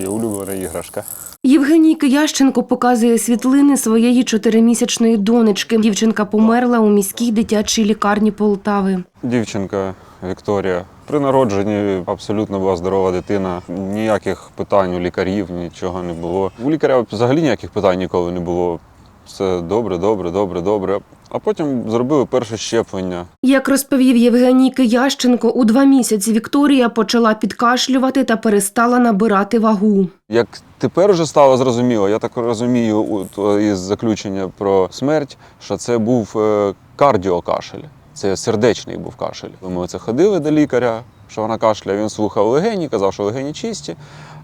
Є улюблена іграшка. Євгеній Киященко показує світлини своєї чотиримісячної донечки. Дівчинка померла у міській дитячій лікарні Полтави. Дівчинка Вікторія. При народженні абсолютно була здорова дитина. Ніяких питань у лікарів, нічого не було. У лікаря взагалі ніяких питань ніколи не було. Все добре, добре, добре, добре. А потім зробили перше щеплення. Як розповів Євгеній Киященко, у два місяці Вікторія почала підкашлювати та перестала набирати вагу. Як тепер вже стало зрозуміло, я так розумію із заключення про смерть, що це був е, кардіокашель. Це сердечний був кашель. Ми оце ходили до лікаря, що вона кашляє, він слухав легені, казав, що легені чисті,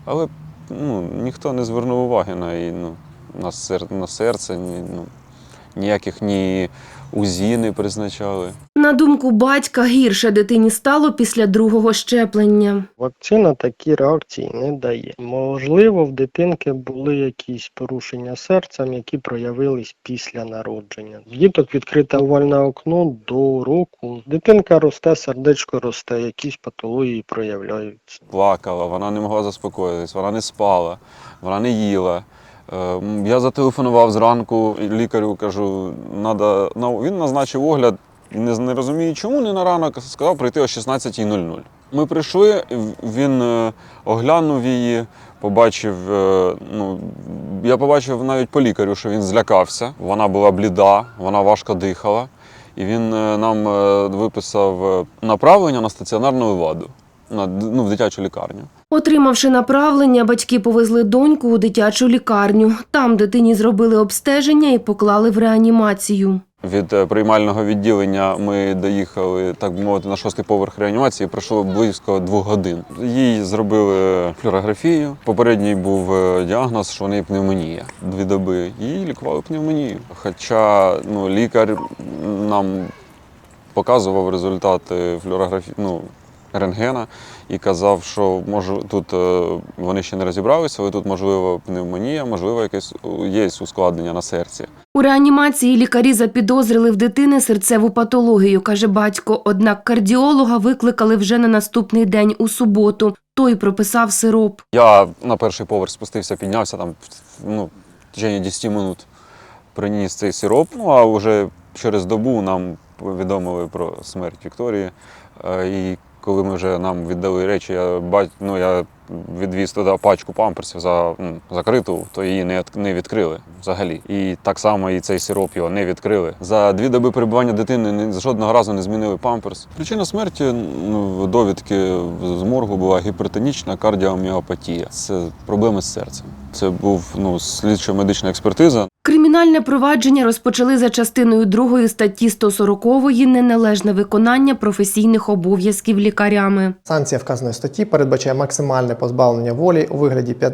але ну, ніхто не звернув уваги на, її, ну, на, сер, на серце, ні, ну, ніяких ні УЗІ не призначали. На думку батька, гірше дитині стало після другого щеплення. Вакцина такі реакції не дає. Можливо, в дитинки були якісь порушення серцем, які проявились після народження. В діток відкрите овальне окно до року. Дитинка росте, сердечко росте, якісь патології проявляються. плакала, вона не могла заспокоїтись, вона не спала, вона не їла. Е, м, Я зателефонував зранку лікарю, кажу, надо, він назначив огляд, не, не розумію, чому не на ранок, сказав прийти о 16.00. Ми прийшли, він е, оглянув її, побачив, е, ну, я побачив навіть по лікарю, що він злякався. Вона була бліда, вона важко дихала. І він е, нам виписав направлення на стаціонарну ваду на, ну, в дитячу лікарню. Отримавши направлення, батьки повезли доньку у дитячу лікарню. Там дитині зробили обстеження і поклали в реанімацію. Від е, приймального відділення ми доїхали, так би мовити, на шостий поверх реанімації. Пройшло близько двох годин. Їй зробили флюорографію. Попередній був е, діагноз, що в неї пневмонія. Дві доби. Їй лікували пневмонію. Хоча ну, лікар нам показував результати флюорографії, ну, рентгена і казав, що може тут е, вони ще не розібралися, але тут можливо пневмонія, можливо, якесь е, є ускладнення на серці. У реанімації лікарі запідозрили в дитини серцеву патологію, каже батько. Однак кардіолога викликали вже на наступний день у суботу. Той прописав сироп. Я на перший поверх спустився, піднявся там ну, в течение 10 минут приніс цей сироп. Ну а вже через добу нам повідомили про смерть Вікторії. Е, І коли ми вже нам віддали речі, я ну, я відвіз туди пачку памперсів за, ну, закриту, то її не, не відкрили взагалі. І так само і цей сироп його не відкрили. За дві доби перебування дитини ні- жодного разу не змінили памперс. Причина смерті ну, довідки з моргу була гіпертонічна кардіоміопатія. Це проблеми з серцем. Це був ну, слідчо-медична експертиза. Кримінальне провадження розпочали за частиною 2 статті 140 неналежне виконання професійних обов'язків лікарями. Санкція вказаної статті передбачає максимальне позбавлення волі у вигляді е,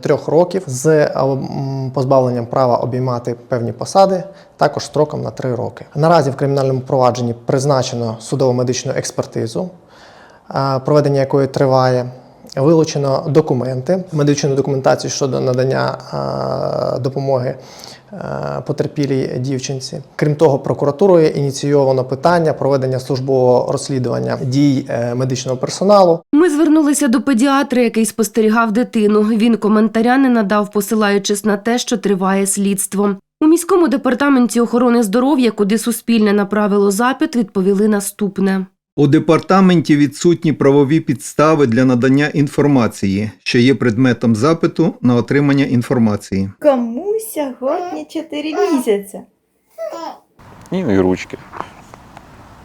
трьох років з е, позбавленням права обіймати певні посади, також строком на три роки. Наразі в кримінальному провадженні призначено судово-медичну експертизу, е, проведення якої триває. Вилучено документи, медичну документацію щодо надання допомоги потерпілій дівчинці. Крім того, прокуратурою ініційовано питання проведення службового розслідування дій е, медичного персоналу Ми звернулися до педіатра, який спостерігав дитину. Він коментаря не надав, посилаючись на те, що триває слідство. У міському департаменті охорони здоров'я, куди суспільне направило запит, відповіли наступне. У департаменті відсутні правові підстави для надання інформації, що є предметом запиту на отримання інформації. Кому сьогодні 4 місяці? І, і ручки.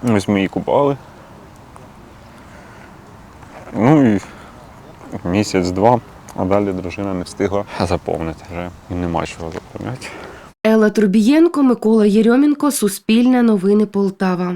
Ось ми її купали. Ну і місяць-два, а далі дружина не встигла заповнити вже. І нема чого заповняти. Елла Трубієнко, Микола Єрьомінко, Суспільне новини Полтава.